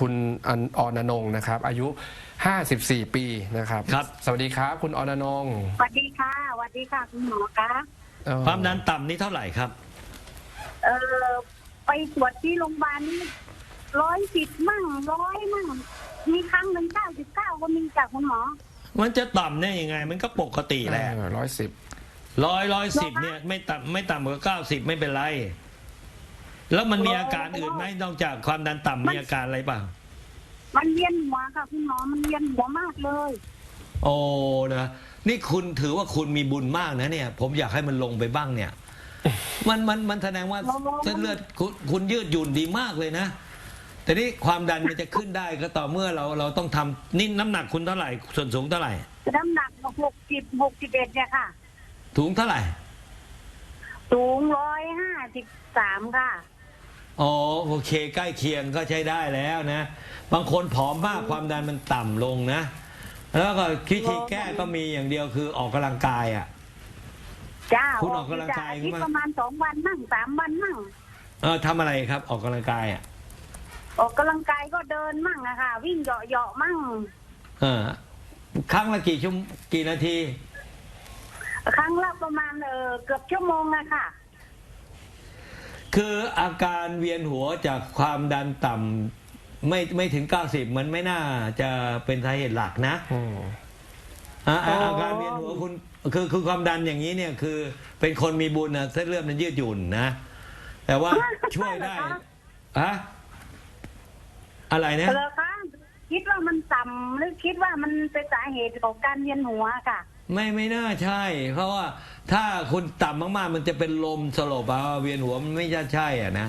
คุณอันออนนงค์นะครับ อายุ 54 ปีนะครับ ครับ สวัสดีครับ คุณออนนงค์สวัสดีค่ะสวัสดีค่ะคุณหมอคะเอ่อความดันต่ำนี่เท่าไหร่ครับ เออไปตรวจที่โรงพยาบาลนี่ร้อยสิบมั่งร้อยมั่งมีครั้งหนึ่งเก้าสิบเก้าก็มีจากคุณหมอ มันจะต่ำได้ยังไง มันก็ปกติแหละร้อยสิบ ร้อยร้อยสิบเนี่ยไม่ต่ำไม่ต่ำกว่าเก้าสิบไม่เป็นไร แล้วมันมีอาการอื่นไหมนอกจากความดันต่ำมีอาการอะไรเปล่ามันเวียนหัวค่ะคุณหมอมันเวียนหัวมากเลย โอ้นะนี่คุณถือว่าคุณมีบุญมากนะเนี่ย ผมอยากให้มันลงไปบ้างเนี่ย มันมันมันแสดงว่าเส้นเลือดคุณคุณยืดหยุ่นดีมากเลยนะแต่นี่ความดันมันจะขึ้นได้ก็ต่อเมื่อเราเราต้องทำนี่น้ำหนักคุณเท่าไหร่ ส่วนสูงเท่าไหร่ น้ำหนักหกสิบหกสิบเอ็ดเนี่ยค่ะถุงเท่าไหร่สูงร้อยห้าสิบสามค่ะ อ๋อโอเคใกล้เคียงก็ใช้ได้แล้วนะ บางคนผอมมากความดันมันต่ำลงนะ แล้วก็วิธีแก้ก็มีอย่างเดียวคือออกกำลังกายอะ จ้าคุณออกกำลังกายอาทิตมั้ย์ยประมาณสองวันมั่งสามวันมั่ง เออทำอะไรครับออกกำลังกายอะออกกำลังกายก็เดินมั่งอะค่ะ วิ่งเหาะเหาะๆมั่ง เออครั้งละกี่ชั่วโมงกี่นาที ครั้งละประมาณเออเกือบชั่วโมงอะค่ะ คืออาการเวียนหัวจากความดันต่ำไม่ไม่ถึง 90 มันไม่น่าจะเป็นสาเหตุหลักนะอืม อ่าอ๋อออาการเวียนหัวคุณคือคือความดันอย่างนี้เนี่ยคือเป็นคนมีบุญนะเส้นเลือดมันยืดหยุ่นนะ แต่ว่าช่วยได้ฮะอะไรนะเหรอคะคิดว่ามันต่ำหรือคิดว่ามันเป็นสาเหตุของการเวียนหัวค่ะ ไม่ไม่น่าใช่ เพราะว่าถ้าคุณต่ำมากๆ มันจะเป็นลมสลบอะเวียนหัวมันไม่ใช่ใช่อะนะ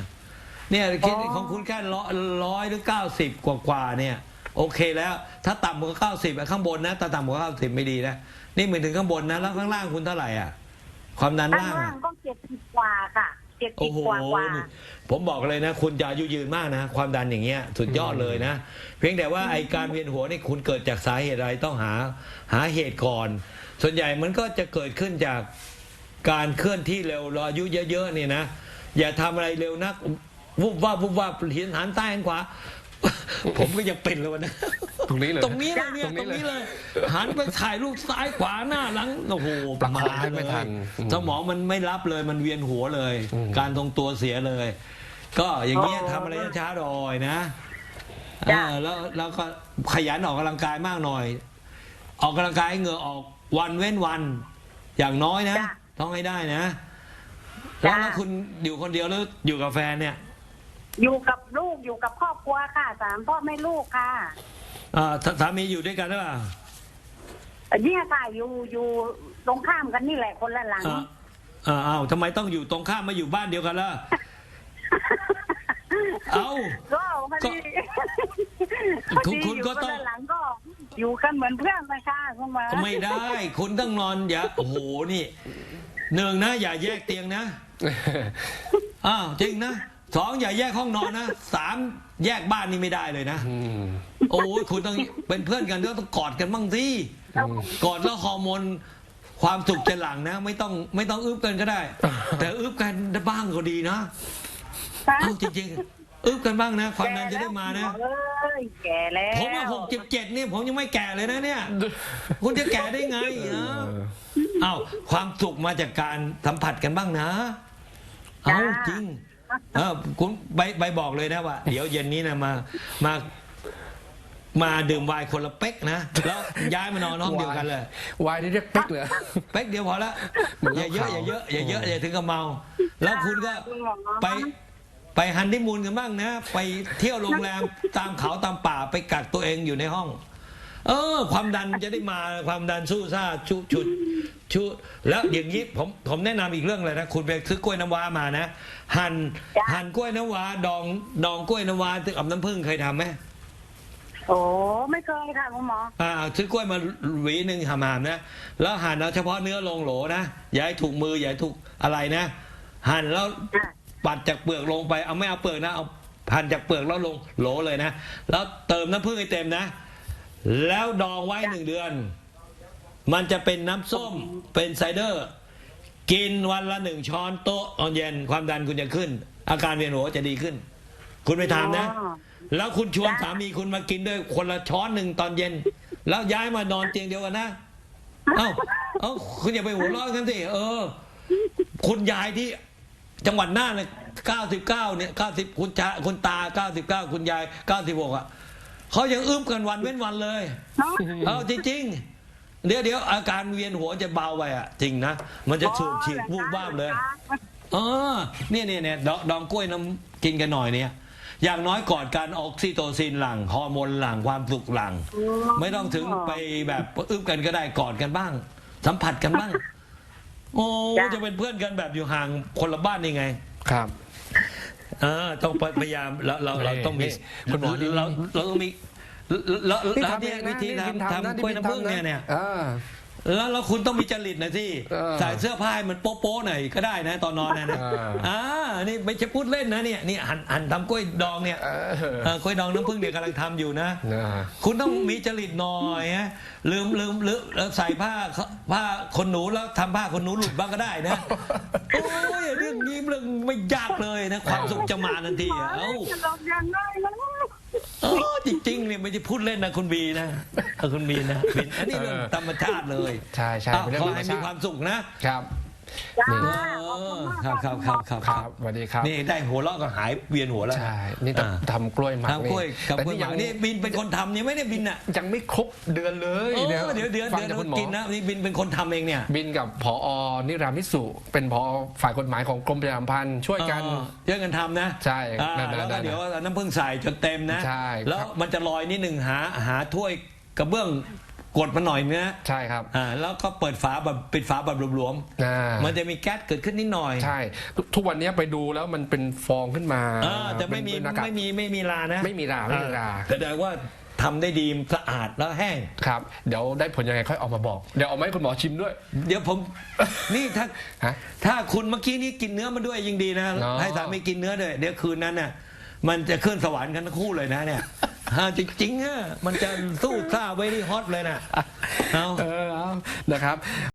เนี่ยคิดอ๋อของคุณแค่ร้อยร้อยหรือเก้าสิบกว่ากว่าๆเนี่ย โอเคแล้ว ถ้าต่ำกว่าเก้าสิบข้างบนนะถ้าต่ำกว่าเก้าสิบไม่ดีนะนี่เหมือนถึงข้างบนนะแล้วข้างล่างคุณเท่าไหร่อะ ความดันข้างล่างล่างอะก็เจ็ดสิบกว่าค่ะ เจ็ดสิโอ้บโหกว่ากว่านี่ผมบอกเลยนะ คุณจะอายุยืนมากนะ ความดันอย่างเงี้ยสุดยอดเลยนะ เพียงแต่ว่าไอการเวียนหัวนี่คุณเกิดจากสาเหตุอะไรต้องหาหาเหตุก่อน ส่วนใหญ่มันก็จะเกิดขึ้นจากการเคลื่อนที่เร็วเราอายุเยอะๆเนี่ยนะ อย่าทำอะไรเร็วนักวุบว่าบวุบว่าบหินหันใต้หันขวา ผมก็ยังเป็นเลยวันนะตรงนี้เลยตรงนี้เลยเนี่ยตรงนี้ตรงนี้เลเลยยหันไปถ่ายรูปซ้ายขวาหน้าหลังโอ้โหประคองาไม่ทันเลยอืมสมองมันไม่รับเลยมันเวียนหัวเลยอืมการทรงตัวเสียเลย ก็อย่างเงี้ยอ๋อทำอะไรช้าๆหน่อยนะจ้ะเออแล้วแล้วก็ขยันออกกำลังกายมากหน่อย ออกกำลังกายให้เหงื่อออกวันเว้นวัน อย่างน้อยนะจ้ะต้องให้ได้นะแล้วจ้ะแล้วคุณอยู่คนเดียวหรืออยู่กับแฟนเนี่ย อยู่กับลูก อยู่กับครอบครัวค่ะสามพ่อแม่ลูกค่ะเอ่อสสามีอยู่ด้วยกันหรือเปล่าเนี่ยค่ะอยู่อยู่ตรงข้ามกันนี่แหละคนละหลังเออเออเอาทำไมต้องอยู่ตรงข้ามมาอยู่บ้านเดียวกันล่ะ เอ้า ก็พอดีพอคุณดีคุณอยู่ก็คนต้อง ละหลังก็ อยู่กันเหมือนเพื่อนนะคะคุณหมอไม่ได้ คุณต้องนอนอย่าโอ้โหนี่หนึ่งนะ อย่าแยกเตียงนะ อ้าวจริงนะ สองอย่าแยกห้องนอนนะสามแยกบ้านนี่ไม่ได้เลยนะ อืมโอ้ยคุณต้องเป็นเพื่อนกันก็ต้องกอดกันบ้างสิกอดแล้วฮอร์โมนความสุขจะหลั่งนะ ไม่ต้องไม่ต้องอึบกันก็ได้ แต่อึบกันบ้างก็ดีนะค่ะเอ้าจริงๆอึบกันบ้างนะความดันจะได้มานะ แก่แล้วเอ้ยแก่แล้วผมว่าหกเจ็ดเนี่ยผมยังไม่แก่เลยนะเนี่ย คุณจะแก่ได้ไงเออเอ้าความสุขมาจากการสัมผัสกันบ้างนะ เอาจริง เออคุณใบใบบอกเลยนะว่า เดี๋ยวเย็นนี้นะมามามาดื่มไวน์คนละเป๊กนะแล้วย้ายมานอนห้องเดียวกันเลยวายนี่เรียกเป๊กเลยเป๊กเดียวพอละเหมือนอย่าเยอะเหอล้าย่าขาวเยอะอย่าเยอะอย่าถึงกับเมา แล้วคุณก็คุณหมอไปไปฮันนีมูนกันบ้างนะ ไปเที่ยวโรงแรมตามเขาตามป่าไปกักตัวเองอยู่ในห้อง เออ ความดันจะได้มาความดันสู้ซ่าชุชุด ชุแล้วอย่างนี้ผมผมแนะนำอีกเรื่องเลยนะ คุณไปซื้อกล้วยน้ำว้ามานะ หั่นหั่นกล้วยน้ำว้าดองดองกล้วยน้ำว้ากับน้ำผึ้งเคยทำไหมโอ้ไม่เคยค่ะคุณหมอ อ่าซื้อกล้วยมาหวีหนึ่งหามๆนะ แล้วหั่นเอาเฉพาะเนื้อลงโหลนะอย่าให้ถูกมืออย่าให้ถูกอะไรนะ หั่นแล้ว ค่ะ ปัดจากเปลือกลงไปเอาไม่เอาเปลือกนะเอาหั่นจากเปลือกแล้วลงโหลเลยนะ แล้วเติมน้ำผึ้งให้เต็มนะ แล้วดองไว้หนึ่งเดือน มันจะเป็นน้ำส้มเป็นไซเดอร์ กินวันละหนึ่งช้อนโต๊ะตอนเย็นความดันคุณจะขึ้น อาการเวียนหัวจะดีขึ้น คุณไปทำนะอ๋อแล้วคุณชวนสามีคุณมากินด้วยคนละช้อนหนึ่งตอนเย็น แล้วย้ายมานอนเตียงเดียวกันนะเอ้าเอ้าคุณอย่าไปหัวเราะกันสิเออ คุณยายที่จังหวัดน่านเนี่ยเก้าสิบเก้าเนี่ยเก้าสิบคุณชาคุณตาเก้าสิบเก้าคุณยายเก้าสิบหกอะเขายังอึ้มกันวันเว้นวันเลยเนาะเอาจริงๆ เดี๋ยวเดี๋ยวอาการเวียนหัวจะเบาไปอะจริงนะ มันจะสูบฉีดวูบวาบเลยเออเนี่ยเนี่ยเนี่ยดอกดองกล้วยน้ำกินกันหน่อยเนี่ย อย่างน้อยก่อนการออกซิโตซินหลังฮอร์โมนหลังความสุขหลัง ไม่ต้องถึงไปแบบอึบกันก็ได้กอดกันบ้าง สัมผัสกันบ้าง โอ้จ้ะจะเป็นเพื่อนกันแบบอยู่ห่างคนละบ้านยังไง ครับเออต้องพยายามเราเราเราต้องมีนี่คุณหมอนี่เราเราต้องมี แล้วนี่แล้วทำเอเนี่ยงนะวิธีนี่บินทำทำนะทำกล้วยน้ำผึ้งบิเนี่ยเนี่ย อ่า แล้วแล้วคุณต้องมีจริตหนะสิเออใส่เสื้อผ้าให้มันโป๊ะๆหน่อยก็ได้นะ ตอนนอนนะนะเอออ่านี่ไม่ใช่พูดเล่นนะเนี่ยนี่หันหันทำกล้วยดองเนี่ยเออเออกล้วยดองน้ำผึ้งเนี่ยกำลังทำอยู่นะ นะ คุณต้องมีจริตหน่อยฮะลืมลืมลืมแล้วใส่ผ้าผ้าขนหนูแล้วทำผ้าขนหนูหลุดบ้างก็ได้นะ โอ้ยเรื่องนี้เรื่องไม่ยากเลยนะ ความสุขจะมาทันทีหมออะเอ้าจะลองยังไงแล้วเออจริงๆเนี่ยไม่ใช่พูดเล่นนะคุณบีนะเออคุณบีนะบินอันนี้เรื่องธรรมชาติเลยใช่ใช่อ้าวเป็นเรื่ของอธรรมให้ชามีติความสุขนะครับ จ้านี่เออครับครับครับครับครับสวัสดีครับนี่ได้หัวเราะก็หายเวียนหัวแล้วใช่นี่อ่าทำกล้วยหมักทำกล้วยกับแต่กล้วยนี่หยัมังกนี่บินเป็นคนทำยังไม่ได้บินอะยังไม่ครบเดือนเลยเออเดี๋ยวเดี๋ยวฟังเดี๋ยวจากคุณหมอ กินนะนี่บินเป็นคนทำเองเนี่ย บินกับผอนิรามิสุ เป็นผอฝ่ายกฎหมายของกรมประชาสัมพันธ์ช่วยกัน เออช่วยกันทำนะใช่อ่านั่นๆแล้วก็นั่นๆเดี๋ยวเอาน้ำผึ้งใส่จนเต็มนะ ใช่ครับแล้วมันจะลอยนิดหนึ่งหาหาถ้วยกระเบื้อง กดมาหน่อยเนื้อใช่ครับอ่าแล้วก็เปิดฝาแบบปิดฝาแบบหลวมอ่าๆมันจะมีแก๊สเกิดขึ้นนิดหน่อยใช่ทุกวันนี้ไปดูแล้วมันเป็นฟองขึ้นมาเออแต่ไม่มีเป็นอากาศ ไม่มีไม่มีลานะไม่มีราไม่มีราอ่แสดงว่าทำได้ดีสะอาดแล้วแห้ง ครับ เดี๋ยวได้ผลยังไงค่อยออกมาบอก เดี๋ยวเอามาให้คุณหมอชิมด้วย เดี๋ยวผม นี่ถ้าฮะถ้าคุณเมื่อกี้นี้กินเนื้อมาด้วยยิ่งดีนะ อ๋อ ให้สามีกินเนื้อด้วยเดี๋ยวคืนนั้นน่ะมันจะขึ้นสวรรค์กันทั้งคู่เลยนะเนี่ย ฮะจริงๆอะมันจะสู้ซ่าเวรี่ฮอตเลยนะเอา เออเอานะครับ